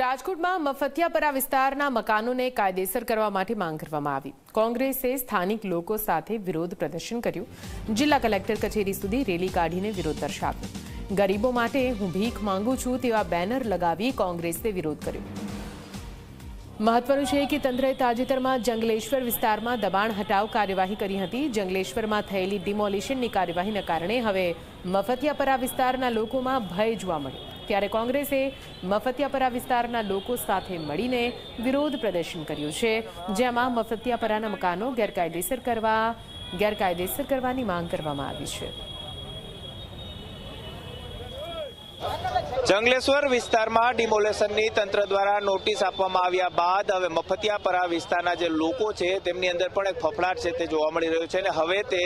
રાજકોટમાં મફતિયાપરા વિસ્તારના મકાનોને કાયદેસર કરવા માટે માંગ કરવામાં આવી. કોંગ્રેસે સ્થાનિક લોકો સાથે વિરોધ પ્રદર્શન કર્યું. જિલ્લા કલેક્ટર કચેરી સુધી રેલી કાઢીને વિરોધ દર્શાવ્યો. ગરીબો માટે હું ભીખ માંગુ છું તેવા બેનર લગાવી કોંગ્રેસે વિરોધ કર્યો. મહત્વનું છે કે તંત્રએ તાજેતરમાં જંગલેશ્વર વિસ્તારમાં દબાણ હટાવ કાર્યવાહી કરી હતી. જંગલેશ્વરમાં થયેલી ડિમોલિશનની કાર્યવાહીના કારણે હવે મફતિયાપરા વિસ્તારના લોકોમાં ભય જોવા મળ્યો. ત્યારે કોંગ્રેસે મફતિયાપરા વિસ્તારના લોકો સાથે મળીને વિરોધ પ્રદર્શન કર્યું છે, જેમાં મફતિયાપરાના મકાનો ગેરકાયદેસર કરવા ગેરકાયદેસર કરવાની માંગ કરવામાં આવી છે. જંગલેશ્વર વિસ્તારમાં ડિમોલેશનની તંત્ર દ્વારા નોટિસ આપવામાં આવ્યા બાદ હવે મફતિયાપરા વિસ્તારના જે લોકો છે, તેમની અંદર પણ એક ફફડાટ છે તે જોવા મળી રહ્યું છે અને હવે તે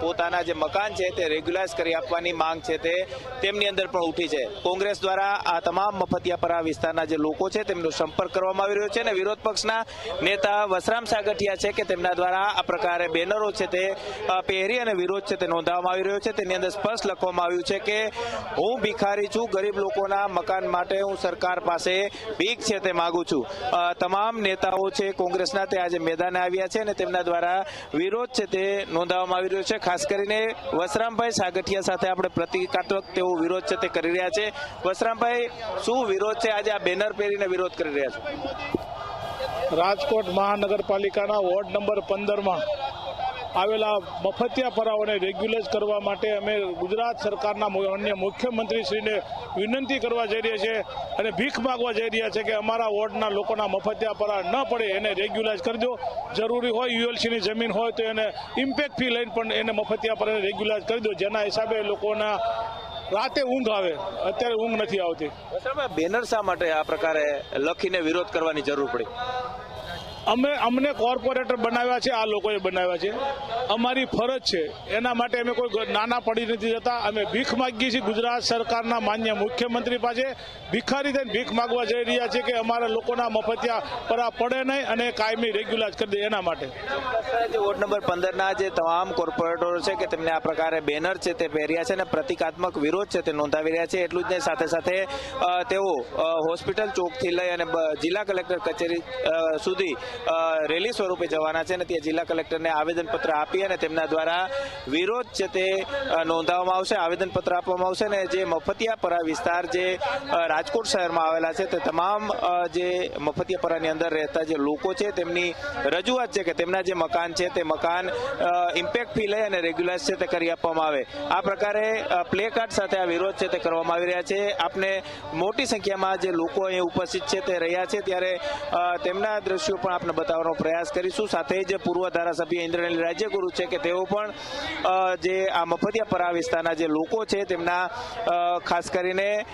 પોતાના જે મકાન છે તે રેગ્યુલાઇઝ કરી આપવાની માંગ છે તે તેમની અંદર પણ ઉઠી છે. કોંગ્રેસ દ્વારા આ તમામ મફતિયાપરા વિસ્તારના જે લોકો છે તેમનો સંપર્ક કરવામાં આવી રહ્યો છે અને વિરોધ પક્ષના નેતા વસરામ સાગઠિયા છે કે તેમના દ્વારા આ પ્રકારે બેનરો છે તે પહેરી અને વિરોધ છે તે નોંધાવવામાં આવી રહ્યો છે. તેની અંદર સ્પષ્ટ લખવામાં આવ્યું છે કે, હું ભિખારી છું, ગરીબ લોકોના મકાન માટે હું સરકાર પાસે ભીખ છે તે માગું છું. તમામ નેતાઓ છે કોંગ્રેસના તે આજે મેદાને આવ્યા છે અને તેમના દ્વારા વિરોધ છે તે નોંધાવવામાં આવી રહ્યો છે. ખાસ કરીને વસરામભાઈ સાગઠિયા સાથે આપણે પ્રતિકાત્મક તેવો વિરોધ છે તે કરી રહ્યા છે. વસરામભાઈ, શું વિરોધ છે? આજે આ બેનર પહેરીને વિરોધ કરી રહ્યા છે. રાજકોટ મહાનગરપાલિકાના વોર્ડ નંબર પંદરમાં આવેલા મફતિયા પરાઓને રેગ્યુલેટ કરવા માટે અમે ગુજરાત સરકારના અન્ય મુખ્યમંત્રીશ્રીને વિનંતી કરવા જઈ રહ્યા છીએ અને ભીખ માગવા જઈ રહ્યા છે કે અમારા વોર્ડના લોકોના મફતિયા પરા ન પડે, એને રેગ્યુલાઇઝ કરી દો. જરૂરી હોય યુએલસીની જમીન હોય તો એને ઇમ્પેક્ટ ફી લઈને પણ એને મફતિયા પરાને રેગ્યુલાઇઝ કરી દો. જેના હિસાબે લોકોના રાતે ઊંઘ આવે. અત્યારે ઊંઘ નથી આવતી. બેનર શા માટે આ પ્રકારે લખીને વિરોધ કરવાની જરૂર પડી? અમે અમને કોર્પોરેટર બનાવ્યા છે, આ લોકોએ બનાવ્યા છે. અમારી ફરજ છે. એના માટે અમે કોઈ નાના પડી નથી જતા. અમે ભીખ માગીએ છીએ ગુજરાત સરકારના માન્ય મુખ્યમંત્રી પાસે. ભિખારી થઈને ભીખ માગવા જઈ રહ્યા છે કે અમારા લોકોના મફતિયા પરા પડે નહીં અને કાયમી રેગ્યુલર કરી દે એના માટે. વોર્ડ નંબર પંદરના જે તમામ કોર્પોરેટરો છે કે તેમને આ પ્રકારે બેનર છે તે પહેર્યા છે અને પ્રતિકાત્મક વિરોધ છે તે નોંધાવી રહ્યા છે, એટલું જ નહીં, સાથે સાથે તેઓ હોસ્પિટલ ચોકથી લઈ અને જિલ્લા કલેક્ટર કચેરી સુધી રેલી સ્વરૂપે જવાના છે અને ત્યાં જિલ્લા કલેક્ટરને આવેદનપત્ર આપી અને તેમના દ્વારા વિરોધ છે તે નોંધાવવામાં આવશે, આવેદનપત્ર આપવામાં આવશે અને જે મફતિયાપરા વિસ્તાર જે રાજકોટ શહેરમાં આવેલા છે તે તમામ જે મફતિયાપરાની અંદર રહેતા જે લોકો છે તેમની રજૂઆત છે કે તેમના જે મકાન છે તે મકાન ઇમ્પેક્ટ ફી લઈ અને રેગ્યુલાઇઝ છે તે કરી આપવામાં આવે. આ પ્રકારે પ્લે કાર્ડ સાથે આ વિરોધ છે તે કરવામાં આવી રહ્યા છે. આપને મોટી સંખ્યામાં જે લોકો અહીં ઉપસ્થિત છે તે રહ્યા છે ત્યારે તેમના દ્રશ્યો પણ આપણે બતાવવાનો પ્રયાસ કરીશું. સાથે જ પૂર્વ ધારાસભ્ય ઇન્દ્રનીલ રાજ્યગુરુ છે કે તેઓ પણ જે આ મફતિયાપરા વિસ્તારના જે લોકો છે તેમના ખાસ કરીને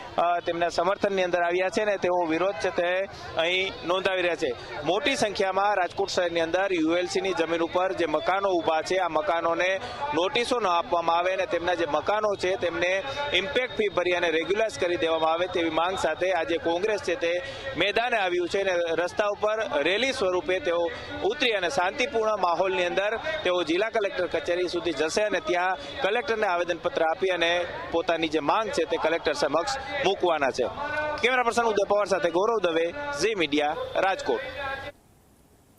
તેમના સમર્થનની અંદર આવ્યા છે ને તેઓ વિરોધ છે તે અહીં નોંધાવી રહ્યા છે. મોટી સંખ્યામાં રાજકોટ શહેરની અંદર યુએલસીની જમીન ઉપર જે મકાનો ઊભા છે, આ મકાનોને નોટિસો ન આપવામાં આવે અને તેમના જે મકાનો છે તેમને ઇમ્પેક્ટ ફી ભરી અને રેગ્યુલાઇઝ કરી દેવામાં આવે તેવી માંગ સાથે આજે કોંગ્રેસ છે તે મેદાને આવ્યું છે અને રસ્તા ઉપર રેલી સ્વરૂપે તેઓ ઉતરી અને શાંતિપૂર્ણ માહોલની અંદર તેઓ જિલ્લા કલેક્ટર કચેરી સુધી જશે અને ત્યાં કલેક્ટરને આવેદનપત્ર આપી અને પોતાની જે માંગ છે તે કલેક્ટર સમક્ષ મૂકવાના છે. કેમેરા પર્સન ઉદય પવાર સાથે ગૌરવ દવે, ઝી મીડિયા, રાજકોટ.